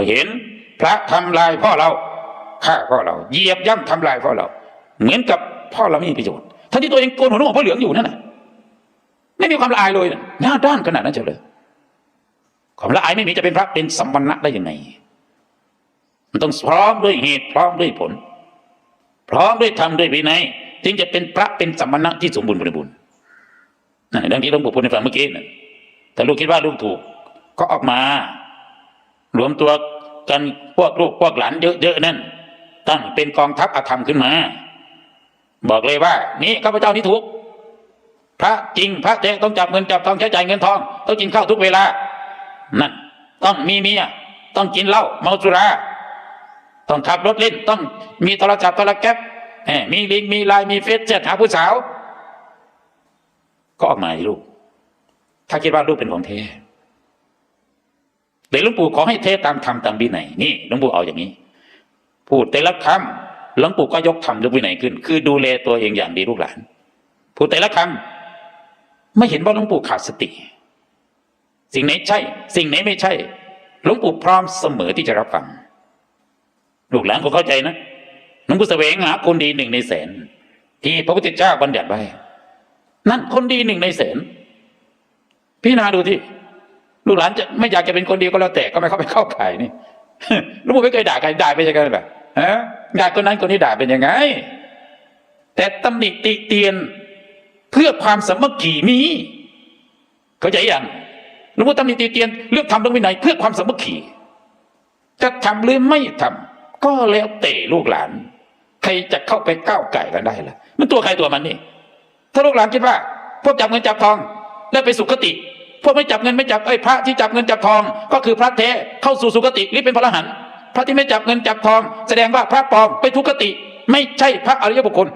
เราเห็น พระทำลายพ่อเราฆ่าพ่อเราเหยียบย่ำทำลายพ่อเรา เหมือนกับพ่อเราไม่มีประโยชน์ทั้งที่ตัวเองโกนหัวนุ่งผ้าเหลืองอยู่นั่นน่ะไม่มีความละอายเลยหน้าด้านขนาดนั้นเฉยเลยความละอายไม่มีจะเป็นพระเป็นสัมปันนะได้ยังไง มันต้องพร้อมด้วยเหตุพร้อมด้วยผล พร้อมด้วยธรรมด้วยวินัยจึงจะเป็นพระเป็นสัมปันนะที่สมบูรณ์บริบูรณ์นั่นดังที่หลวงปู่พูดในฟังเมื่อกี้นั่นแต่ลูกคิดว่าลูกถูกก็ออกมา รวมตัวกันพวกลูกพวกหลานเยอะๆนั่นตั้งเป็นกองทัพอธรรมขึ้นมา บอกเลยว่า นี่ข้าพเจ้านี่ถูกพระจริงพระแท้ต้องจับเงินจับทองใช้จ่ายเงินทอง ต้องกินข้าวทุกเวลา นั่น ต้องมีเมียต้องกินเหล้าเมาสุรา ต้องขับรถเล่น ต้องมีโทรศัพท์โทรแก๊ปมีลิงมีไลน์มีเฟซแชทหาผู้สาว ก็ออกมาให้ลูก ถ้าคิดว่าลูกเป็นของแท้ แต่หลวงปู่ขอให้เทตามธรรมตามวินัยนี่หลวงปู่เอาอย่างนี้ พูดแต่ละคำหลวงปู่ก็ยกธรรมยกวินัยขึ้น คือดูแลตัวเองอย่างดีลูกหลาน พูดแต่ละคำไม่เห็นว่าหลวงปู่ขาดสติ สิ่งไหนใช่ สิ่งไหนไม่ใช่หลวงปู่พร้อมเสมอที่จะรับฟังลูกหลานก็เข้าใจนะหลวงปู่แสวงหาคนดีหนึ่งในแสน ที่พระพุทธเจ้าบัญญัติไว้นั่นคนดีหนึ่งในแสนพี่นาดูที่ ลูกหลานจะไม่อยากจะเป็นคนดีก็แล้วแต่ก็ไม่เข้าไปเข้าข่ายนี่หลวงปู่ไม่เคยด่าใครด่าไปยังไงแบบฮะด่าคนนั้นคนนี้ด่าเป็นยังไง แต่ตำหนิติเตียนเพื่อความสมัคคีมี เข้าใจยังหลวงพ่อตำหนิติเตียนเลือกทำเรื่องวินัยเพื่อความสมัคคีจะทำหรือไม่ทำก็แล้วแต่ลูกหลาน ใครจะเข้าไปก้าวไก่กันได้ล่ะ มันตัวใครตัวมันนี่ ถ้าลูกหลานคิดว่า พวกจับเงินจับทอง แล้วไปสุคติ พวกไม่จับเงินไม่จับไอ้พระที่จับเงินจับทอง ก็คือพระแท้เข้าสู่สุคติหรือเป็นพระอรหันต์พระที่ไม่จับเงินจับทอง แสดงว่าพระปลอมไปทุกติ ไม่ใช่พระอริยบุคคล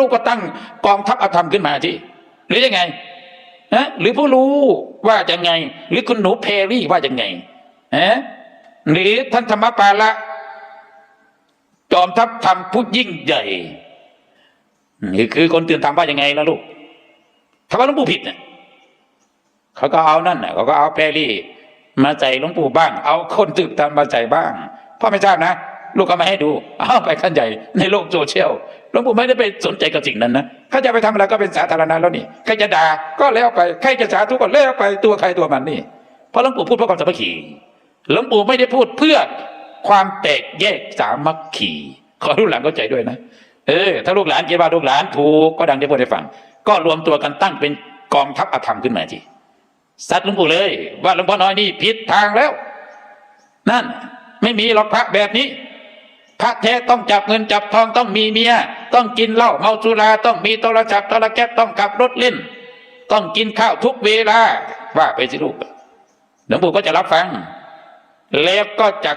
ลูกก็ตั้งกองทัพอธรรมขึ้นมาที่หรือยังไงฮะหรือผู้รู้ว่าจะไง หรือคุณหนูเพรรี่ว่าจะไงฮะหรือท่านธรรมปาละ จอมทัพธรรมผู้ยิ่งใหญ่นี่คือคนตื่นธรรมว่ายังไงล่ะลูกถ้าว่าหลวงปู่ผิดเนี่ย เขาก็เอานั่นน่ะเขาก็เอาแพรรี่มาใส่หลวงปู่บ้าง เอาคนตื่นธรรมมาใส่บ้างพ่อไม่ทราบนะลูกก็มาให้ดูเอาไปขั้นใหญ่ในโลกโซเชียลหลวงปู่ไม่ได้ไปสนใจกับสิ่งนั้นนะถ้าจะไปทำอะไรก็เป็นสาธารณะแล้วนี่ใครจะด่าก็แล้วไปใครจะสาธุก็แล้วไปตัวใครตัวมันนี่เพราะหลวงปู่พูดเพื่อความสามัคคีหลวงปู่ไม่ได้พูดเพื่อความแตกแยกสามัคคีขอลูกหลานเข้าใจด้วยนะเออถ้าลูกหลานคิดว่าลูกหลานถูกก็ดังที่พูดให้ฟัง ก็รวมตัวกันตั้งเป็นกองทัพอธรรมขึ้นมาที ซัดหลวงปู่เลย ว่าหลวงพ่อน้อยนี่ผิดทางแล้ว นั่น ไม่มีหรอกพระแบบนี้ พระแท้ต้องจับเงินจับทองต้องมีเมีย ต้องกินเหล้าเมาสุราต้องมีโทรศัพท์โทรแก๊ปต้องขับรถเล่น ต้องกินข้าวทุกเวลาว่าไปสิลูกหลวงปู่ก็จะรับฟัง แล้วก็จะ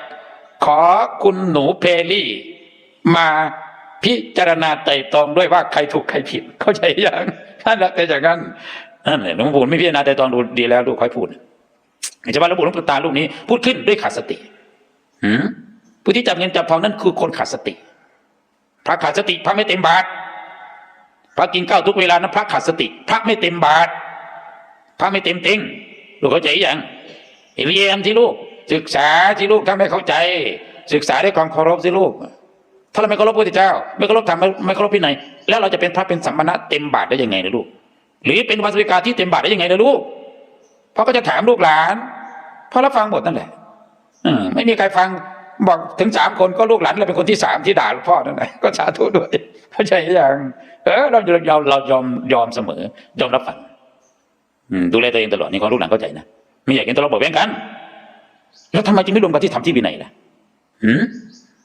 ขอคุณหนูเพรี่ มาพิจารณาไต่ตรองด้วยว่าใครถูกใครผิด เข้าใจยังท่านละเป็นอย่างนั้น นั่นแหละหลวงปู่ไม่พิจารณาไต่ตองดูดีแล้วลูกค่อยพูดไม่ใช่ว่าหลวงปู่หลวงปู่ตาลูกนี้ พูดขึ้นด้วยขาดสติหืมผู้ที่จับเงินจับทองนั่นคือคนขาดสติพระขาดสติพระไม่เต็มบาทพระกินข้าวทุกเวลานั้นพระขาดสติ พระไม่เต็มบาทพระไม่เต็มเต็งลูกเข้าใจยังเรียนที่ลูก ศึกษาที่ลูกถ้าไม่เข้าใจ ศึกษาด้วยความเคารพสิลูก ถ้าเราไม่เคารพพระพุทธเจ้า ไม่เคารพธรรมไม่เคารพพินัยแล้วเราจะเป็นพระเป็นสัมมาณะเต็มบาทได้ยังไงนะลูก หรือเป็นวาสวิกาที่เต็มบาทได้ยังไงนะลูกพราะก็จะถามลูกหลานเพราะรับฟังหมดนั่นแหละอืไม่มีใครฟังบอกถึงสามคนก็ลูกหลานเราเป็นคนที่สามที่ด่าลวงพ่อนั่นแหละก็สาธุด้วยเข้าใจยังเออเราเราเรายอมยอมเสมอยอมรับฟังอดูแลตัวเองตลอดนี่ของลูกหลานเข้าใจนะไม่อยากเห็นทะเลาะเบาะแว้งกัน แล้วทำไมจึงไม่รวมกันที่ทำที่วินัยล่ะหืม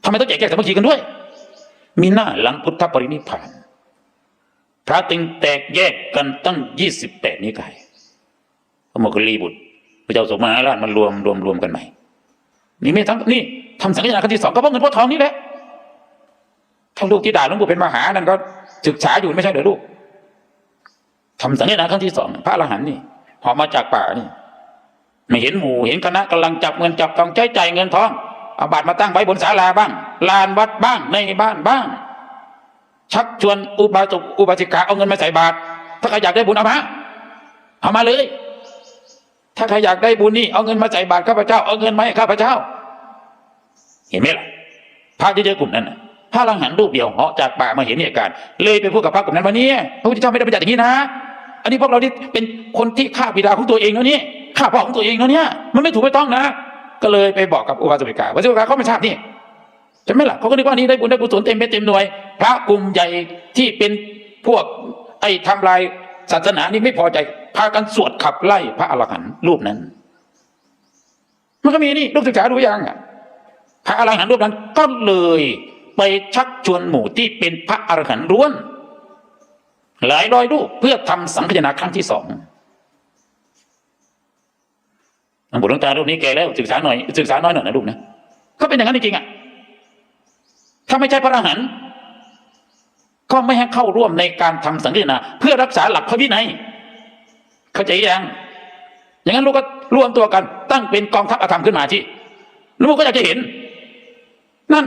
ทำไมต้องแยกแยกสามัคคีกันด้วย มีหน้าหลังพุทธปรินิพพาน พระจึงแตกแยกกันตั้งยี่สิบแปดนิกายพระโมคคัลลีบุตร พระเจ้าสมมาราชมันรวมรวมรวมกันใหม่ นี่ไม่ทั้งนี่ทำสังฆทานครั้งที่สองก็เพราะเงินเพราะทองนี่แหละถ้าลูกที่ด่าหลวงปู่เป็นมหานั่นก็ศึกษาอยู่ไม่ใช่เหรอลูกทำสังฆทานครั้งที่สองพระอรหันต์นี่หอมมาจากป่านี่ไม่เห็นหมู่เห็นคณะกำลังจับเงินจับทองใช้จ่ายเงินทองเอาบาตรมาตั้งไว้บนศาลาบ้าง ลานวัดบ้างในบ้านบ้าง ชักชวนอุบาสกอุบาสิกาเอาเงินมาใส่บาตรถ้าใครอยากได้บุญเอามาเอามาเลย ถ้าใครอยากได้บุญนี่เอาเงินมาใส่บาตรข้าพเจ้าเอาเงินมาให้ข้าพเจ้า เห็นไหมล่ะพระเยอะๆกลุ่มนั้นนะพระอรหันรูปเดียวเหาะจากป่ามาเห็นเหตุการณ์เลยไปพูดกับพระกลุ่มนั้นว่านี่พระพุทธเจ้าไม่ได้บัญญัติอย่างนี้นะ อันนี้พวกเราที่เป็นคนที่ฆ่าบิดาของตัวเองแล้วนี่ฆ่าพ่อของตัวเองแล้วเนี่ยมันไม่ถูกไม่ต้องนะ ก็เลยไปบอกกับอุบาสิกาอุบาสิกาเขาไม่ทราบนี่ ช่ไหมล่ะเขาก็นึกว่านี่ได้บุญได้กุศลเต็มเม็ดเต็มหน่วย พระกลุ่มใหญ่ที่เป็นพวกไอ้ทำลายศาสนานี่ไม่พอใจพากันสวดขับไล่พระอรหันต์รูปนั้น มันก็มีนี่ลูกศึกษาดูยังอะพระอรหันต์รูปนั้นก็เลยไปชักชวนหมู่ที่เป็นพระอรหันต์ล้วน หลายร้อยรูปเพื่อทำสังฆทานครั้งที่สองหลวงปู่หลวงตารูปนี้แกแล้วศึกษาหน่อยศึกษาน้อยหน่อยนะลูกนะก็เป็นอย่างนั้นจริงๆอะ ถ้าไม่ใช่พระอรหันต์ก็ไม่ให้เข้าร่วมในการทำสังฆทานเพื่อรักษาหลักพระวินัย เข้าใจยังอย่างนั้นลูกก็รวมตัวกัน ตั้งเป็นกองทัพอธรรมขึ้นมาที่ลูกก็อยากจะเห็น นั่น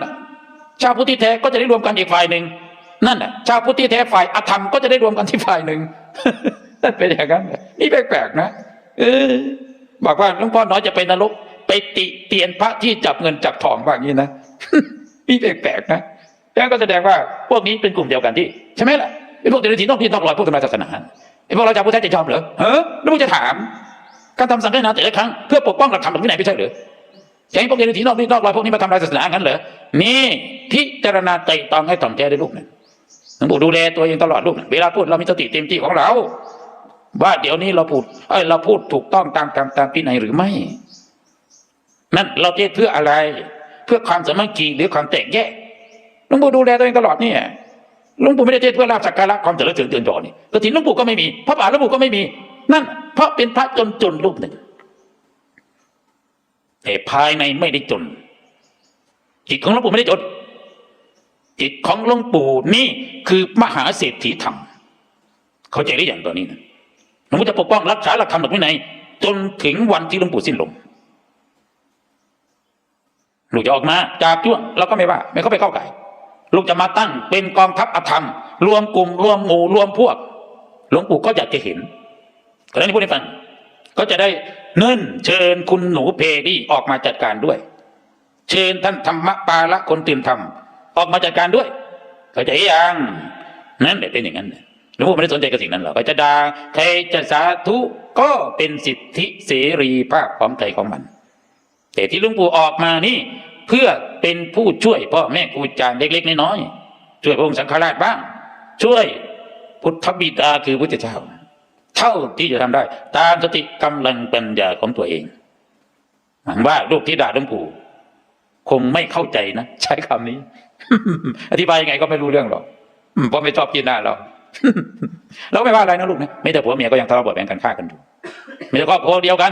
ชาวพุทธิแท้ก็จะได้รวมกันอีกฝ่ายหนึ่งนั่นชาวพุทธิแท้ฝ่ายอธรรมก็จะได้รวมกันที่ฝ่ายหนึ่งนั่นเป็นอย่างนั้นนี่แปลกๆนะเออบอกว่าหลวงพ่อน้อยจะไปนรกไปติเตียนพระที่จับเงินจับทองว่าอย่างนี้นะ นี่แปลกๆนะแล้วก็แสดงว่าพวกนี้เป็นกลุ่มเดียวกันที่ใช่ไหมล่ะไอ้พวกเดรัจฉีนอกที่นอกรอยพวกทำลายศาสนาไอ้พวกเราจะพุทธจะยอมเหรอเฮ้แล้วมึงจะถาม การทำสังฆทานแต่ละครั้งเพื่อปกป้องหลักธรรมหลักวินัยไม่ใช่เหรอจะให้พวกเดรัจฉีนอกนี่นอกรอยพวกนี้มาทำลายศาสนางั้นเหรอนี่พิจารณาไต่ตองให้ถ่องแท้ด้วยลูกนะหลวงปู่ดูแลตัวเองตลอดลูกนะเวลาพูดเรามีสติเต็มที่ของเรา ว่าเดี๋ยวนี้เราพูดเอ้ยเราพูดถูกต้องตามตามตามพินัยหรือไม่ นั่นเราเทศเพื่ออะไร พื่อความสามัคคีหรือความแตกแยกหลวงปู่ดูแลตัวเองตลอดเนี่ยหลวงปู่ไม่ได้เทศเพื่อลาบสักการะความเจริญเจริญเตือนจอนี่กระถินหลวงปู่ก็ไม่มีพระป่าหลวงปู่ก็ไม่มี นั่น เพราะเป็นพระจนจนรูปหนึ่งแต่ภายในไม่ได้จน จิตของหลวงปู่ไม่ได้จน จิตของหลวงปู่นี่คือมหาเศรษฐีธรรม เข้าใจหรือยังตอนนี้นะหลวงปู่จะปกป้องรักษาหลักธรรมหลักวินัยจนถึงวันที่หลวงปู่สิ้นลม ลูกจะออกมาจากจ้วงเราก็ไม่ว่า ไม่เข้าไปเข้าไก่ลูกจะมาตั้งเป็นกองทัพอธรรม รวมกลุ่มรวมหมู่รวมพวก หลวงปู่ก็อยากจะเห็นก็ได้พูดให้ฟัง ก็จะได้เนิ่นเชิญคุณหนูเพรี่ออกมาจัดการด้วย เชิญท่านธรรมปาละคนตื่นธรรม ออกมาจัดการด้วย เขาใจยังนั่นแหละเป็นอย่างนั้นหลวงพ่ไม่ได้สนใจกับสิ่งนั้นหรอกใครจะด่าใครจะสาธุก็เป็นสิทธิเสรีภาพของใครของมัน แต่ที่ลวงปู่ออกมานี่ เพื่อเป็นผู้ช่วยพ่อแม่ครูอาจารย์เล็ก ๆ น้อยๆช่วยพระองค์สังฆราชบ้าง ช่วยพุทธบิดาคือพุทธเจ้าเท่าที่จะทำได้ ตามสติกำลังปัญญาของตัวเองหวังว่าลูกที่ด่าหลวงปู่คงไม่เข้าใจนะใช้คำนี้ อธิบายยังไงก็ไม่รู้เรื่องหรอกเพราะไม่ชอบกินหน้าเราเราไม่ว่าอะไรนะลูกนะไม่แต่ผัวเมียก็ยังทะเลาะเบาะแว้งกันฆ่ากันอยู่ไม่แต่ครอบครัวเดียวกัน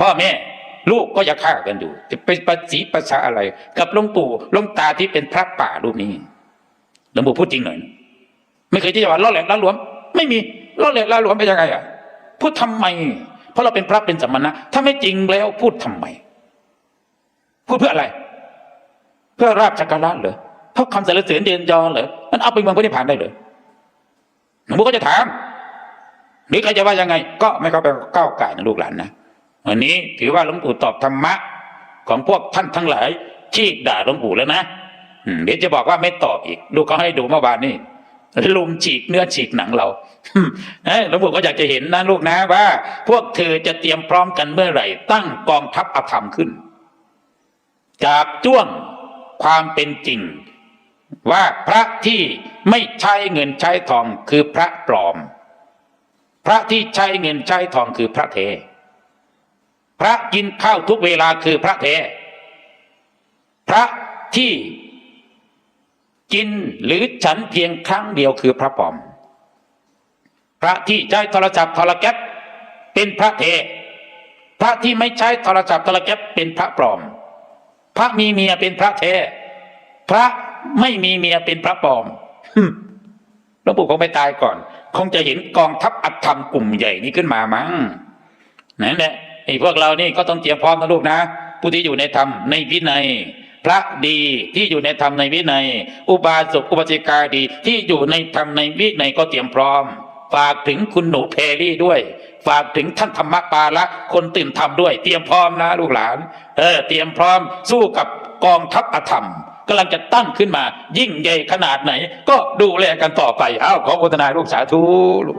พ่อแม่ ลูกก็ยังฆ่ากันอยู่จะไปประสีประชาอะไร กับหลวงปู่หลวงตาที่เป็นพระป่ารูปนี้หลวงปู่พูดจริงหน่อยไม่เคยที่จะว่าล้อแหลกล้าหลวม ไม่มีล้อแหลกล้าหลวมเป็นยังไงอะพูดทำไม เพราะเราเป็นพระเป็นสมณะ ถ้าไม่จริงแล้วพูดทำไม พูดเพื่ออะไร เพื่อราบจักระเหรอเท่าคำสรรเสริญเดียนยอเหรอมันเอาไปเมืองพระนิพพานได้เหรอหลวงพ่ก็จะถามหรือใครจะว่ายังไง ก็ไม่เข้าไปก้าวไก่นะลูกหลานนะ วันนี้ถือว่าหลวงปู่ตอบธรรมะของพวกท่านทั้งหลาย ที่ด่าหลวงปู่แล้วนะเดี๋ยวจะบอกว่าไม่ตอบอีกลูเขาให้ดูเมื่อวานนี่ลุมฉีกเนื้อฉีกหนังเราเอ้หลวงปู่ก็อยากจะเห็นนะลูกนะว่า พวกเธอจะเตรียมพร้อมกันเมื่อไหร่ ตั้งกองทัพอธรรมขึ้น จากจ้วงความเป็นจริง ว่าพระที่ไม่ใช้เงินใช้ทองคือพระปลอม พระที่ใช้เงินใช้ทองคือพระเท พระกินข้าวทุกเวลาคือพระเทพระที่กินหรือฉันเพียงครั้งเดียวคือพระปลอม พระที่ใช้โทรศัพท์โทรแก๊ปเป็นพระเท พระที่ไม่ใช้โทรศัพท์โทรแก๊ปเป็นพระปลอม พระมีเมียเป็นพระเท พระไม่มีเมียเป็นพระปลอมฮึ่มหลวงปู่คงไปตายก่อน คงจะเห็นกองทัพอัตธรรมกลุ่มใหญ่นี้ขึ้นมามั้งนั่นแหละ ไอ้พวกเรานี่ก็ต้องเตรียมพร้อมนะลูกนะ ผู้ที่อยู่ในธรรมในวินัย พระดีที่อยู่ในธรรมในวินัย อุบาสกอุบาสิกาดีที่อยู่ในธรรมในวินัยก็เตรียมพร้อม ฝากถึงคุณหนูเพรี่ด้วย ฝากถึงท่านธรรมปาละคนตื่นธรรมด้วย เตรียมพร้อมนะลูกหลาน เออ เตรียมพร้อมสู้กับกองทัพอธรรมกำลังจะตั้งขึ้นมา ยิ่งใหญ่ขนาดไหน ก็ดูแลกันต่อไปอ้าขอโฆษณาลูกสาธุลูก